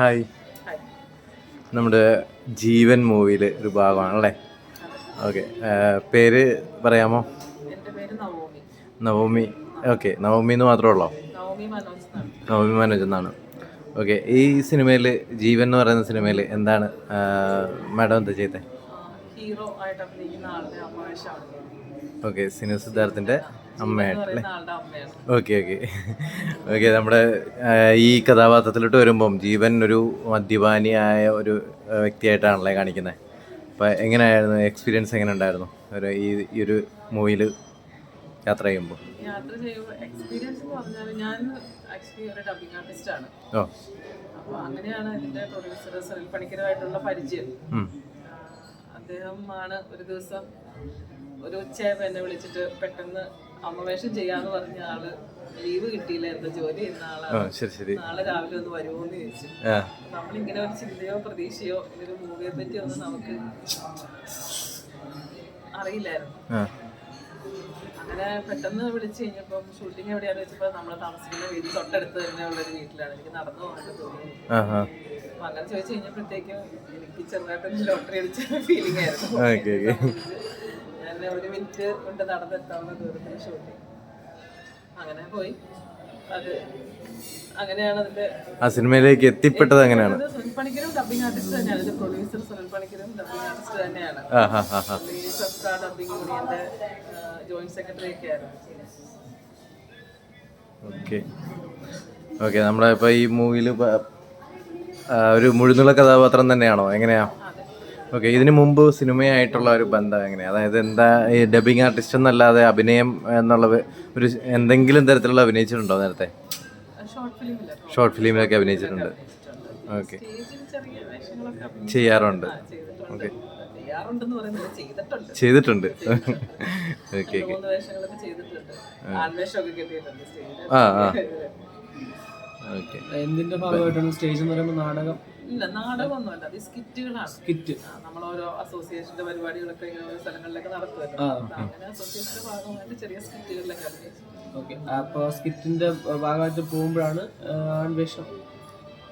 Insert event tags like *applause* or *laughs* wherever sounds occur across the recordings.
Hi. നമ്മുടെ ജീവൻ മൂവിയിൽ ഒരു ഭാഗമാണല്ലേ? ഓക്കെ പേര് പറയാമോ? നവോമി. ഓക്കെ നവോമി എന്ന് മാത്രമേ ഉള്ളോ? നവോമി മനോജ് എന്നാണ്. ഓക്കെ ഈ സിനിമയിൽ ജീവൻ എന്ന് പറയുന്ന സിനിമയിൽ എന്താണ് മാഡം എന്താ ചെയ്തത് ഹീറോ ആയിട്ട് അഭിനയിക്കുന്ന ആളുടെ അമ്മവേഷമാണ് ഓക്കെ സിനിമ സിദ്ധാർത്ഥിന്റെ അമ്മയായിട്ടല്ലേ ഓക്കെ ഓക്കെ. ഓക്കെ നമ്മുടെ ഈ കഥാപാത്രത്തിലോട്ട് വരുമ്പം ജീവൻ ഒരു മദ്യപാനിയായ ഒരു വ്യക്തിയായിട്ടാണല്ലേ കാണിക്കുന്നത് അപ്പോൾ എങ്ങനെയായിരുന്നു? എക്സ്പീരിയൻസ് എങ്ങനെ ഉണ്ടായിരുന്നു ഒരു ഈ ഈ ഒരു മൂവിയിൽ യാത്ര ചെയ്യുമ്പോൾ യാത്ര ചെയ്യുമ്പോൾ എക്സ്പീരിയൻസ് എന്ന് പറഞ്ഞാൽ ഞാൻ ആക്ച്വലി ഒരു ഡബിങ് ആർട്ടിസ്റ്റ് ആണ്. ഓ. അപ്പോൾ അങ്ങനെയാണ് എന്റെ പ്രൊഡ്യൂസർ സുനിൽ പണിക്കരുമായിട്ടുള്ള പരിചയം അദ്ദേഹമാണ് ഒരു ദിവസം ഒരു ഉച്ചയായപ്പോൾ എന്നെ വിളിച്ചിട്ട് പെട്ടെന്ന് അമ്മവേഷം ചെയ്യാന്ന് പറഞ്ഞ ആൾ ലീവ് കിട്ടിയില്ല എന്താ ജോലി ചെയ്യുന്ന ആളാണ് ശരി ശരി. നാളെ രാവിലെ ഒന്ന് വരുമോന്ന് ചോദിച്ചു. നമ്മൾ നമ്മളിങ്ങനെ ഒരു ചിന്തയോ പ്രതീക്ഷയോ ഇങ്ങനെ മൂവിയെ പറ്റി ഒന്നും നമുക്ക് അറിയില്ലായിരുന്നു. അങ്ങനെ പെട്ടെന്ന് വിളിച്ചു കഴിഞ്ഞപ്പം ഷൂട്ടിംഗ് എവിടെയാന്ന് വെച്ചപ്പോ നമ്മൾ താമസിക്കുന്ന വീട് തൊട്ടടുത്ത് തന്നെ ഉള്ള ഒരു വീട്ടിലാണ്. എനിക്ക് നടന്നു പോകാനൊക്കെ തോന്നുന്നു. ആ അങ്ങനെ ചോദിച്ചു കഴിഞ്ഞപ്പോഴത്തേക്കും എനിക്ക് ചെറുതായിട്ടൊരു ലോട്ടറി അടിച്ച ഫീലിംഗ് ആയിരുന്നു. ഞാൻ ഒരു മിനിറ്റ് കൊണ്ട് നടന്നെത്താവുന്ന ദൂരത്തിന് ഷൂട്ടിങ് അങ്ങനെ പോയി. അത് അങ്ങനെയാണ് അതിന്റെ ആ സിനിമയിലേക്ക് എത്തിപ്പെട്ടത് അങ്ങനെയാണ് ഇത് സുനിൽ പണിക്കരും ഡബിങ് ആർട്ടിസ്റ്റ് തന്നെയാണ്. ഇതിന്റെ പ്രൊഡ്യൂസർ സുനിൽ പണിക്കരും ഡബിങ് ആർട്ടിസ്റ്റ് തന്നെയാണ്. ഈ സബ്സ്റ്റാർ ഡബിങ് യൂണിയന്റെ ജോയിന്റ് സെക്രട്ടറി ഒക്കെ ആയിരുന്നു. ഓക്കെ. ഓക്കെ നമ്മുടെ ഇപ്പോൾ ഈ മൂവിയിൽ ഒരു മുഴുന്നുള്ള കഥാപാത്രം തന്നെയാണോ? എങ്ങനെയാ? അതെ ഓക്കെ ഇതിനു മുമ്പ് സിനിമയായിട്ടുള്ള ഒരു ബന്ധം എങ്ങനെയാണ് അതായത് എന്താ ഈ ഡബിങ് ആർട്ടിസ്റ്റ് എന്നല്ലാതെ അഭിനയം എന്നുള്ള ഒരു എന്തെങ്കിലും തരത്തിലുള്ള അഭിനയിച്ചിട്ടുണ്ടോ നേരത്തെ? ഷോർട്ട് ഫിലിമിലൊക്കെ അഭിനയിച്ചിട്ടുണ്ട്. ഓക്കെ. ചെയ്യാറുണ്ട്. ചെയ്തിട്ടുണ്ട്. ഓക്കെ. ചെയ്തിട്ടുണ്ട്. ചെയ്തിട്ടുണ്ട്. *laughs* Okay okay. വേഷങ്ങളൊക്കെ ചെയ്തിട്ടുണ്ട്. ആൺവേഷമൊക്കെ കിട്ടിയിട്ടുണ്ട് സ്റ്റേജിൽ ആ ആ. *laughs* ഓക്കെ. എന്തിന്റെ ഭാഗമായിട്ടാണ് സ്റ്റേജ് എന്ന് പറയുമ്പോൾ നാടകം? ഇല്ല നാടകമൊന്നുമല്ല സ്കിറ്റുകളാണ് സ്കിറ്റ് ആ, നമ്മളോരോ അസോസിയേഷന്റെ പരിപാടികളൊക്കെ ഇങ്ങനെ ഓരോ സ്ഥലങ്ങളിലൊക്കെ നടത്തുമല്ലോ. അങ്ങനെ അസോസിയേഷന്റെ ഭാഗമായിട്ട് ചെറിയ സ്കിറ്റുകളിലൊക്കെ അഭിനയിച്ചു ഓക്കെ. അപ്പോൾ സ്കിറ്റിന്റെ ഭാഗമായിട്ട് പോകുമ്പോഴാണ് അന്വേഷണം?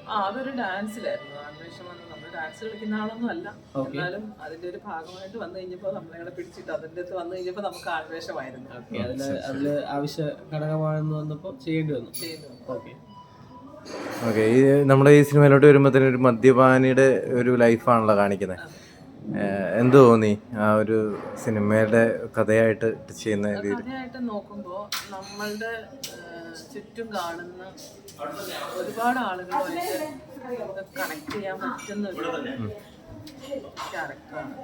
ആ അതൊരു ഡാൻസിലായിരുന്നു. അന്വേഷണം വന്ന്. നമ്മൾ ഡാൻസ് കളിക്കുന്ന ആളൊന്നും അല്ല. എന്നാലും അതിന്റെ ഒരു ഭാഗമായിട്ട് വന്നു കഴിഞ്ഞപ്പോൾ നമ്മളെ പിടിച്ചിട്ട് അതിന്റെ അടുത്ത് വന്നു കഴിഞ്ഞപ്പോൾ നമുക്ക് ആവേശമായിരുന്നു. അതിൽ അതിൽ ആവശ്യ ഘടകമാണെന്ന് വന്നപ്പോൾ ചെയ്യേണ്ടി വന്നു. ചെയ്യുന്നത് ഓക്കെ. ഓക്കെ ഈ നമ്മുടെ ഈ സിനിമയിലോട്ട് തന്നെ ഒരു മദ്യപാനിയുടെ ഒരു ലൈഫാണല്ലോ കാണിക്കുന്നത്. എന്ത് തോന്നി ആ ഒരു സിനിമയുടെ കഥയായിട്ട് ചെയ്യുന്ന രീതിയിൽ? കഥയായിട്ട് നോക്കുമ്പോൾ നമ്മളുടെ ചുറ്റും കാണുന്ന ഒരുപാട് ആളുകളുമായിട്ട് കണക്ട് ചെയ്യാൻ പറ്റുന്ന ഒരു ക്യാരക്ടറാണ്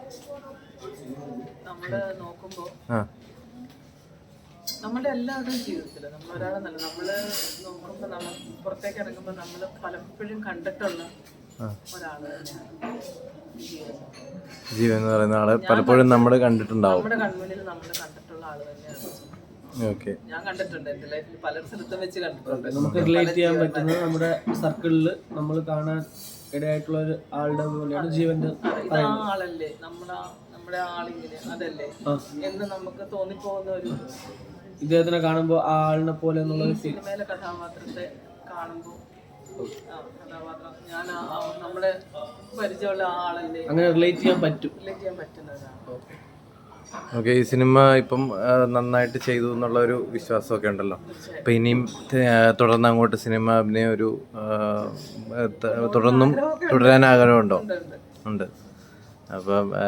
നമ്മൾ നോക്കുമ്പോൾ നമ്മുടെ എല്ലാവരുടെയും ജീവിതത്തിൽ നമ്മൾ ഒരാളെന്നല്ല നമ്മൾ നോക്കുമ്പോൾ നമ്മൾ പുറത്തേക്ക് ഇറങ്ങുമ്പോൾ നമ്മൾ പലപ്പോഴും കണ്ടിട്ടുള്ള. ഒരാൾ ജീവൻ എന്ന് പറയുന്ന ആളെ പലപ്പോഴും നമ്മൾ കണ്ടിട്ടുണ്ടാവും. നമ്മുടെ കൺമുന്നിൽ നമ്മൾ കണ്ടിട്ടുള്ള ആൾ തന്നെയാണ്. ഞാൻ കണ്ടിട്ടുണ്ട് ലൈഫിൽ പല സ്ഥലത്തും വെച്ച് കണ്ടിട്ടുണ്ട്. നമുക്ക് റിലേറ്റ് ചെയ്യാൻ പറ്റുന്നത് നമ്മുടെ സർക്കിളിൽ നമ്മൾ കാണാൻ ഇടയായിട്ടുള്ള ഒരു ആളുടെ പോലെയാണ് ജീവന്റെ ആളല്ലേ നമ്മുടെ നമ്മുടെ ആളിങ്ങനെ അതല്ലേ എന്ന് നമുക്ക് തോന്നിപ്പോകുന്ന ഒരു ഇദ്ദേഹത്തിനെ കാണുമ്പോൾ ആ ആളിനെ പോലെ എന്നുള്ള ഒരു ഫീൽ സിനിമയിലെ കഥാപാത്രത്തെ കാണുമ്പോൾ ആ കഥാപാത്രം. ഞാൻ ആ- ആ നമ്മുടെ പരിചയമുള്ള ആ ആളല്ലേ? അങ്ങനെ റിലേറ്റ് ചെയ്യാൻ പറ്റും. റിലേറ്റ് ചെയ്യാൻ പറ്റുന്ന ഓക്കെ ഈ സിനിമ ഇപ്പം ആ, നന്നായിട്ട് ചെയ്തു എന്നുള്ള ഒരു വിശ്വാസമൊക്കെ ഉണ്ടല്ലോ. അപ്പം ഇനിയും ആ, തുടർന്ന് അങ്ങോട്ട് സിനിമ അഭിനയം ഒരു ആ, ത- തുടർന്നും തുടരാൻ ആഗ്രഹമുണ്ടോ? ഉണ്ട്, ഉണ്ട്. ഉണ്ട്. അപ്പം ആ,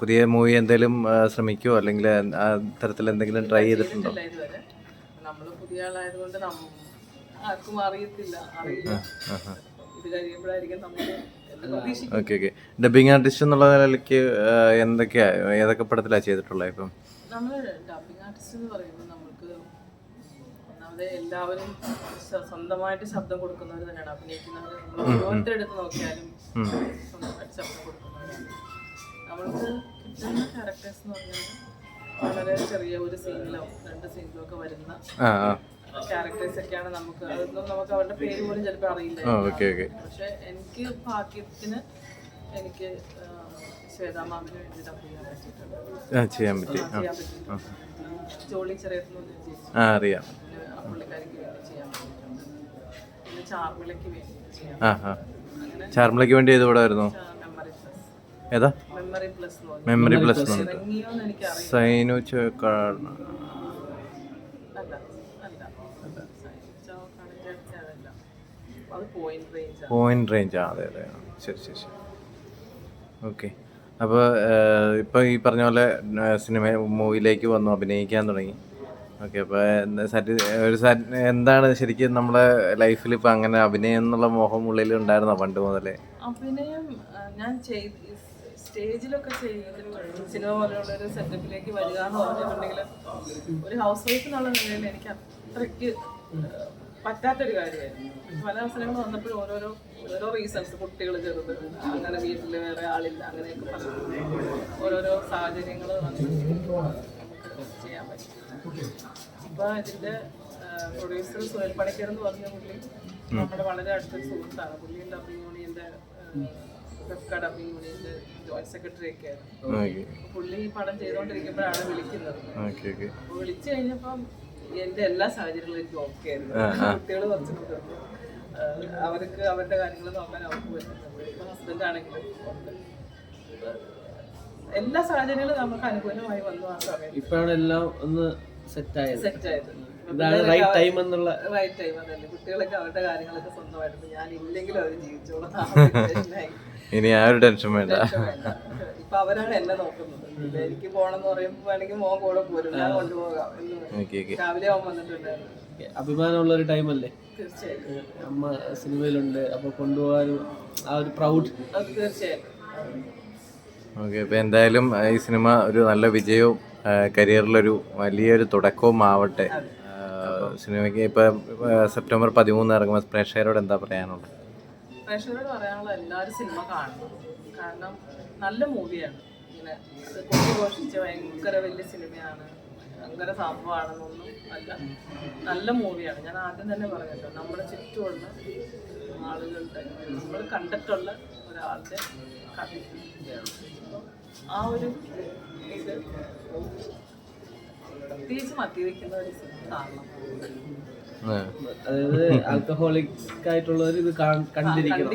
പുതിയ മൂവി എന്തെങ്കിലും ശ്രമിക്കുമോ അല്ലെങ്കിൽ ആ തരത്തിൽ എന്തെങ്കിലും ട്രൈ ചെയ്തിട്ടുണ്ടോ? നമ്മൾ പുതിയ ആളായതുകൊണ്ട് ആർക്കും അറിയത്തില്ല. അറിയില്ല. ഇത് കഴിയുമ്പോഴായിരിക്കും പ്രതീക്ഷിക്കും. Okay okay. ഡബിങ് ആർട്ടിസ്റ്റ് എന്നുള്ള നിലയ്ക്ക് എന്തൊക്കെയാ ഏതൊക്കെ പടത്തിലാണ് ചെയ്തിട്ടുള്ളത് ഇപ്പം? നമ്മൾ ഡബിങ് ആർട്ടിസ്റ്റ് എന്ന് പറയുമ്പോൾ നമുക്ക് ഒന്നാമത് എല്ലാവരും സ്വ- സ്വന്തമായിട്ട് ശബ്ദം കൊടുക്കുന്നവർ തന്നെയാണ്. അഭിനയിക്കുന്നവർ നമ്മൾ ഓരോരുത്തരുടെ അടുത്ത് നോക്കിയാലും സ്വന്തമായിട്ട് ശബ്ദം കൊടുക്കുന്നവരാണ്. നമ്മൾക്ക് കിട്ടുന്ന ക്യാരക്ടേഴ്സ് എന്ന് പറഞ്ഞാൽ വളരെ ചെറിയ ഒരു സീനിലോ രണ്ട് സീനിലോ ഒക്കെ വരുന്ന ക്യാരക്ടേഴ്സ് ഒക്കെയാണ് നമുക്ക്. അതൊന്നും നമുക്ക് അവരുടെ പേര് പോലും ചിലപ്പോൾ അറിയില്ല. പക്ഷെ എനിക്ക് ഭാഗ്യത്തിന് എനിക്ക് ശ്വേതാമാമിന് വേണ്ടിയിട്ട് അഭിനയം ചെയ്യാൻ പറ്റിയിട്ടുണ്ട്. ചെയ്യാൻ പറ്റി. ജോളി ചെറിയ അറിയാം. പുള്ളിക്കാരിക്ക് വേണ്ടി ചെയ്യാൻ പറ്റിയിട്ടുണ്ട്. പിന്നെ ചാർമിളയ്ക്ക് വേണ്ടി ചാർമിളയ്ക്ക് വേണ്ടി ഏത് പടമായിരുന്നു? ഏതാ? മെമ്മറി പ്ലസ് സൈനു ചേക്കാണ്. പോയിന്റ് റേഞ്ച് ആ അതെ അതെ. ശരി ശരി ശരി. ഓക്കെ അപ്പോൾ ഇപ്പോൾ ഈ പറഞ്ഞ പോലെ സിനിമ മൂവിയിലേക്ക് വന്നു അഭിനയിക്കാൻ തുടങ്ങി. ഓക്കെ അപ്പോൾ ഒരു സാറ്റ് എന്താണ് ശരിക്കും നമ്മുടെ ലൈഫിൽ ഇപ്പോൾ അങ്ങനെ അഭിനയം എന്നുള്ള മോഹം ഉള്ളിൽ ഉണ്ടായിരുന്നോ പണ്ട് മുതലേ? അഭിനയം ഞാൻ ചെയ്ത് സ്റ്റേജിലൊക്കെ ചെയ്തിട്ടുണ്ട്. സിനിമ പോലെയുള്ള ഒരു സെറ്റപ്പിലേക്ക് വരിക എന്ന് പറഞ്ഞിട്ടുണ്ടെങ്കിൽ ഒരു ഹൗസ് വൈഫ് എന്നുള്ള നിലയിൽ എനിക്ക് അത്രയ്ക്ക് പറ്റാത്തൊരു കാര്യമായിരുന്നു. പല അവസരങ്ങൾ വന്നപ്പോഴും ഓരോരോ ഓരോ റീസൺസ് കുട്ടികൾ ചെറുത് അങ്ങനെ വീട്ടിൽ വേറെ ആളില്ല അങ്ങനെയൊക്കെ പറഞ്ഞു ഓരോരോ സാഹചര്യങ്ങൾ വന്ന് ചെയ്യാൻ പറ്റും അപ്പോൾ ഇതിന്റെ പ്രൊഡ്യൂസർ സുഹേൽ പണിക്കർ എന്ന് പറഞ്ഞ പുള്ളി നമ്മുടെ വളരെ അടുത്തൊരു സുഹൃത്താണ്. പുള്ളിയുടെ യൂണിയന്റെ ഡബിങ് യൂണിയന്റെ ജോയിന്റ് സെക്രട്ടറി ഒക്കെ ആയിരുന്നു ഓക്കെ. പുള്ളി ഈ പടം ചെയ്തോണ്ടിരിക്കുമ്പോഴാണ് വിളിക്കുന്നത്. അപ്പൊ ഓക്കെ. വിളിച്ചു കഴിഞ്ഞപ്പം എന്റെ എല്ലാ സാഹചര്യങ്ങളും എനിക്ക് ഓക്കെ ആയിരുന്നു കുട്ടികൾ കുറച്ച് മുതിർന്നു. അവർക്ക് അവരുടെ കാര്യങ്ങൾ നോക്കാൻ അവർക്ക് പറ്റുന്നുണ്ട് ഹസ്ബൻഡ് ആണെങ്കിലും ഉണ്ട്. എല്ലാ സാഹചര്യങ്ങളും നമുക്ക് അനുകൂലമായി വന്നു ആ സമയത്ത്. ഇപ്പോഴാണ് എല്ലാം ഒന്ന് സെറ്റ് ആയത്. സെറ്റ് ആയത് ഇതാണ് റൈറ്റ് ടൈം എന്നുള്ള റൈറ്റ് ടൈം അതല്ലേ. കുട്ടികളൊക്കെ അവരുടെ കാര്യങ്ങളൊക്കെ സ്വന്തമായിരുന്നു ഞാൻ ഇല്ലെങ്കിലും അവർ ജീവിച്ചോളാം. ഇനി ആ ഒരു ടെൻഷൻ വേണ്ട. ടെൻഷൻ വേണ്ട. ഇപ്പൊ അവരാണ് എന്നെ നോക്കുന്നത്. എനിക്ക് പോണെന്ന് പറയുമ്പോ വേണമെങ്കിൽ മോൻ കൂടെ പോരും. ഞാൻ കൊണ്ടുപോകാം രാവിലെ അവൻ വന്നിട്ടുണ്ടായിരുന്നു. അഭിമാനമുള്ള ഒരു ടൈമല്ലേ അമ്മ സിനിമയിലുണ്ട്. അപ്പൊ കൊണ്ടുപോകാനും ആ ഒരു പ്രൗഡ് ഓക്കെ അപ്പോൾ എന്തായാലും ഈ സിനിമ ഒരു നല്ല വിജയവും കരിയറിലൊരു വലിയൊരു തുടക്കവും ആവട്ടെ. സിനിമയ്ക്ക് ഇപ്പം സെപ്റ്റംബർ പതിമൂന്ന് ഇറങ്ങുമ്പോൾ പ്രേക്ഷകരോട് എന്താ പറയാനുള്ളത്? പ്രേക്ഷകരോട് പറയാനുള്ള എല്ലാവരും സിനിമ കാണണം. കാരണം നല്ല മൂവിയാണ്. ഇങ്ങനെ കൊട്ടിഘോഷിച്ച ഭയങ്കര വലിയ സിനിമയാണ്. ഭയങ്കര സംഭവമാണെന്നൊന്നും അല്ല. നല്ല മൂവിയാണ്. ഞാൻ ആദ്യം തന്നെ പറഞ്ഞല്ലോ നമ്മുടെ ചുറ്റുമുള്ള ആളുകളുടെ നമ്മൾ കണ്ടിട്ടുള്ള ഒരാളുടെ കഥ. ആ ഒരു ഇത് പ്രത്യേകിച്ച് മദ്യപിക്കുന്ന ഒരു സിനിമ കാണണം. അതായത് ആൽക്കഹോളിക് ആയിട്ടുള്ളവർ ഇത് കണ്ടിരിക്കണം.